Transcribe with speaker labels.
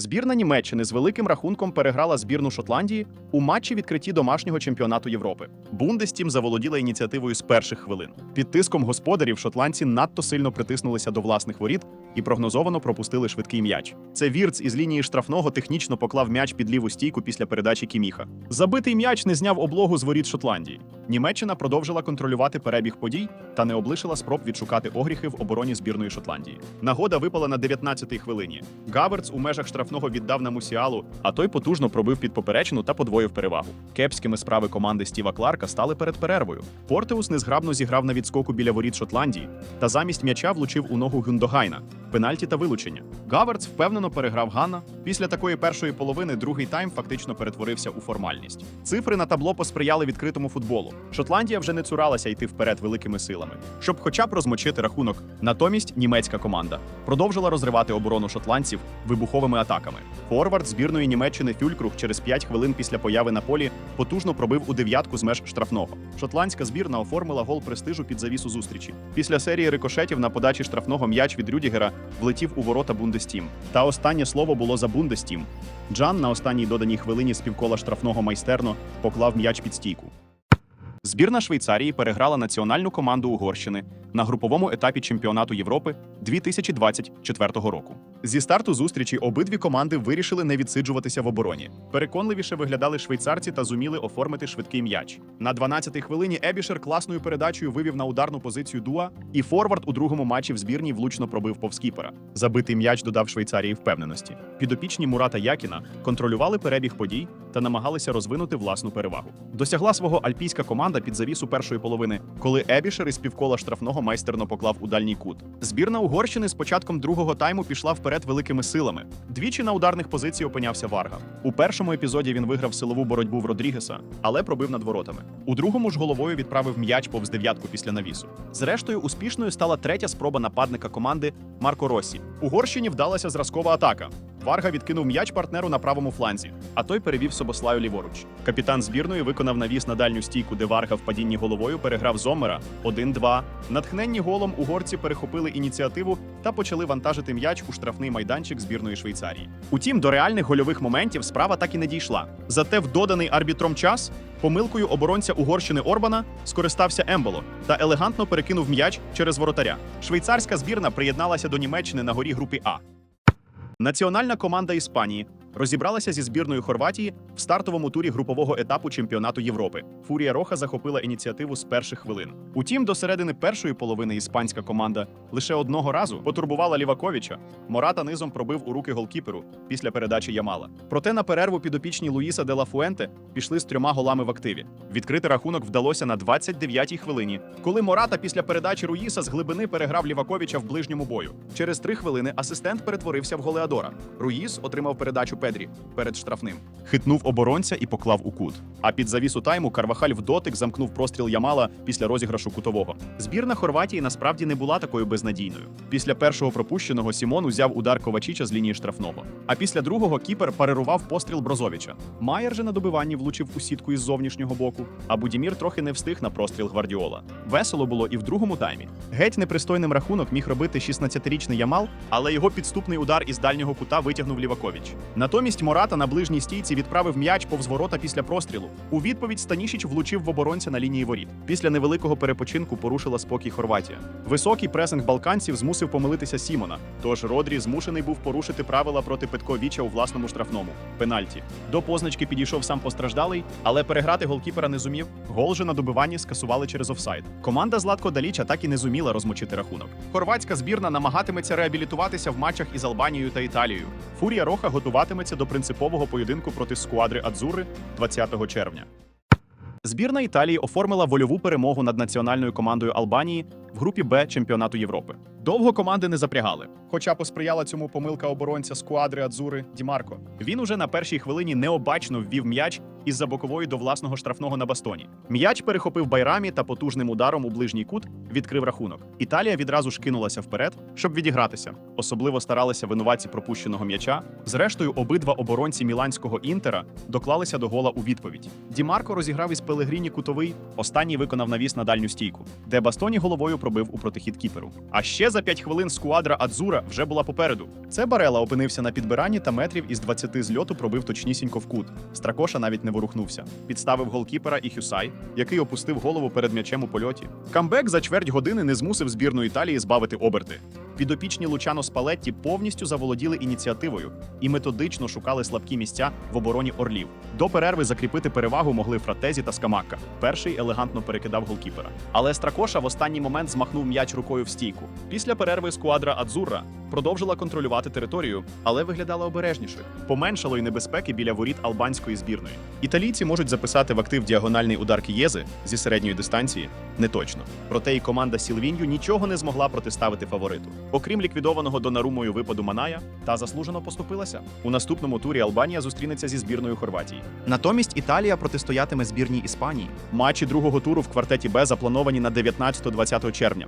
Speaker 1: Збірна Німеччини з великим рахунком переграла збірну Шотландії у матчі відкритті домашнього чемпіонату Європи. Бундестім заволоділа ініціативою з перших хвилин. Під тиском господарів шотландці надто сильно притиснулися до власних воріт і прогнозовано пропустили швидкий м'яч. Це Вірц із лінії штрафного технічно поклав м'яч під ліву стійку після передачі Кіміха. Забитий м'яч не зняв облогу з воріт Шотландії. Німеччина продовжила контролювати перебіг подій та не облишила спроб відшукати огріхи в обороні збірної Шотландії. Нагода випала на 19-й хвилині. Гаверц у межах штрафного віддав на Мусіалу, а той потужно пробив під поперечину та подвоїв перевагу. Кепськими справи команди Стіва Кларка стали перед перервою. Портеус незграбно зіграв на відскоку біля воріт Шотландії та замість м'яча влучив у ногу Гюндогайна. Пенальті та вилучення. Гаверц впевнено переграв Ганна. Після такої першої половини другий тайм фактично перетворився у формальність. Цифри на табло посприяли відкритому футболу. Шотландія вже не цуралася йти вперед великими силами, щоб хоча б розмочити рахунок. Натомість німецька команда продовжила розривати оборону шотландців вибуховими атаками. Форвард збірної Німеччини Фюлькруг через 5 хвилин після появи на полі потужно пробив у дев'ятку з меж штрафного. Шотландська збірна оформила гол престижу під завісу зустрічі. Після серії рикошетів на подачі штрафного м'яч від Рюдігера влетів у ворота Бундестім. Та останнє слово було за Бундестім. Джан на останній доданій хвилині з півкола штрафного майстерно поклав м'яч під стійку. Збірна Швейцарії переграла національну команду Угорщини на груповому етапі чемпіонату Європи 2024 року. Зі старту зустрічі обидві команди вирішили не відсиджуватися в обороні. Переконливіше виглядали швейцарці та зуміли оформити швидкий м'яч. На 12-й хвилині Ебішер класною передачею вивів на ударну позицію Дуа, і форвард у другому матчі в збірній влучно пробив повскіпера. Забитий м'яч додав Швейцарії впевненості. Підопічні Мурата Якіна контролювали перебіг подій та намагалися розвинути власну перевагу. Досягла свого альпійська команда під завісу першої половини, коли Ебішер із півкола штрафного майстерно поклав у дальній кут. Збірна Угорщини з початком другого тайму пішла вперед великими силами. Двічі на ударних позицій опинявся Варга. У першому епізоді він виграв силову боротьбу в Родрігеса, але пробив над воротами. У другому ж головою відправив м'яч повз дев'ятку після навісу. Зрештою, успішною стала третя спроба нападника команди Марко Росі. Угорщині вдалася зразкова атака. Варга відкинув м'яч партнеру на правому фланзі, а той перевів Собослаю ліворуч. Капітан збірної виконав навіс на дальню стійку, де Варга в падінні головою переграв Зоммера 1-2. Натхненні голом угорці перехопили ініціативу та почали вантажити м'яч у штрафний майданчик збірної Швейцарії. Утім, до реальних гольових моментів справа так і не дійшла. Зате в доданий арбітром час помилкою оборонця Угорщини Орбана скористався Емболо та елегантно перекинув м'яч через воротаря. Швейцарська збірна приєдналася до Німеччини на горі групи А. Національна команда Іспанії розібралася зі збірною Хорватії в стартовому турі групового етапу чемпіонату Європи. Фурія Роха захопила ініціативу з перших хвилин. Утім, до середини першої половини іспанська команда лише одного разу потурбувала Ліваковича. Мората низом пробив у руки голкіперу після передачі Ямала. Проте на перерву підопічні Луїса де ла Фуенте пішли з трьома голами в активі. Відкрити рахунок вдалося на 29-й хвилині, коли Мората після передачі Руїса з глибини переграв Ліваковича в ближньому бою. Через три хвилини асистент перетворився в голеадора. Руїс отримав передачу Педрі перед штрафним. Хитнув оборонця і поклав у кут. А під завісу тайму Карвахаль в дотик замкнув простріл Ямала після розіграшу кутового. Збірна Хорватії насправді не була такою безнадійною. Після першого пропущеного Сімон узяв удар Ковачіча з лінії штрафного. А після другого кіпер парирував постріл Брозовича. Майер же на добиванні влучив у сітку із зовнішнього боку, а Будімір трохи не встиг на простріл Гвардіола. Весело було і в другому таймі. Геть непристойним рахунок міг робити 16-річний Ямал, але його підступний удар із дальнього кута витягнув Лівакович. Натомість Мората на ближній стійці відправив м'яч повз ворота після прострілу. У відповідь Станішіч влучив в оборонця на лінії воріт. Після невеликого перепочинку порушила спокій Хорватія. Високий пресинг балканців змусив помилитися Сімона. Тож Родрі змушений був порушити правила проти Петковіча у власному штрафному пенальті. До позначки підійшов сам постраждалий, але переграти голкіпера не зумів. Гол же на добиванні скасували через офсайд. Команда Златко Даліча так і не зуміла розмочити рахунок. Хорватська збірна намагатиметься реабілітуватися в матчах із Албанією та Італією. Фурія Роха готуватиметься до принципового поєдинку проти сквадри Адзури 20 червня. Збірна Італії оформила вольову перемогу над національною командою Албанії групі Б чемпіонату Європи. Довго команди не запрягали, хоча посприяла цьому помилка оборонця скуадри Адзури Дімарко. Він уже на першій хвилині необачно ввів м'яч із-за бокової до власного штрафного на бастоні. М'яч перехопив Байрамі та потужним ударом у ближній кут відкрив рахунок. Італія відразу ж кинулася вперед, щоб відігратися. Особливо старалися винуватці пропущеного м'яча. Зрештою, обидва оборонці міланського інтера доклалися до гола у відповідь. Дімарко розіграв із Пелегріні кутовий. Останній виконав навіс на дальню стійку, де Бастоні головою пробив у протихід кіперу. А ще за 5 хвилин скуадра Адзура вже була попереду. Це Барела опинився на підбиранні та метрів із 20 з льоту пробив точнісінько в кут. Стракоша навіть не ворухнувся. Підставив голкіпера і Хюсай, який опустив голову перед м'ячем у польоті. Камбек за чверть години не змусив збірну Італії збавити оберти. Підопічні Лучано Спалетті повністю заволоділи ініціативою і методично шукали слабкі місця в обороні орлів. До перерви закріпити перевагу могли Фратезі та Скамакка. Перший елегантно перекидав голкіпера. Але Стракоша в останній момент змахнув м'яч рукою в стійку. Після перерви скуадра Адзурра продовжила контролювати територію, але виглядала обережнішою. Поменшало й небезпеки біля воріт албанської збірної. Італійці можуть записати в актив діагональний удар Кієзи зі середньої дистанції. Не точно. Проте і команда Сілвінью нічого не змогла протиставити фавориту. Окрім ліквідованого Донарумою випаду Маная, та заслужено поступилася. У наступному турі Албанія зустрінеться зі збірною Хорватії. Натомість Італія протистоятиме збірній Іспанії. Матчі другого туру в квартеті Б заплановані на 19-20 червня.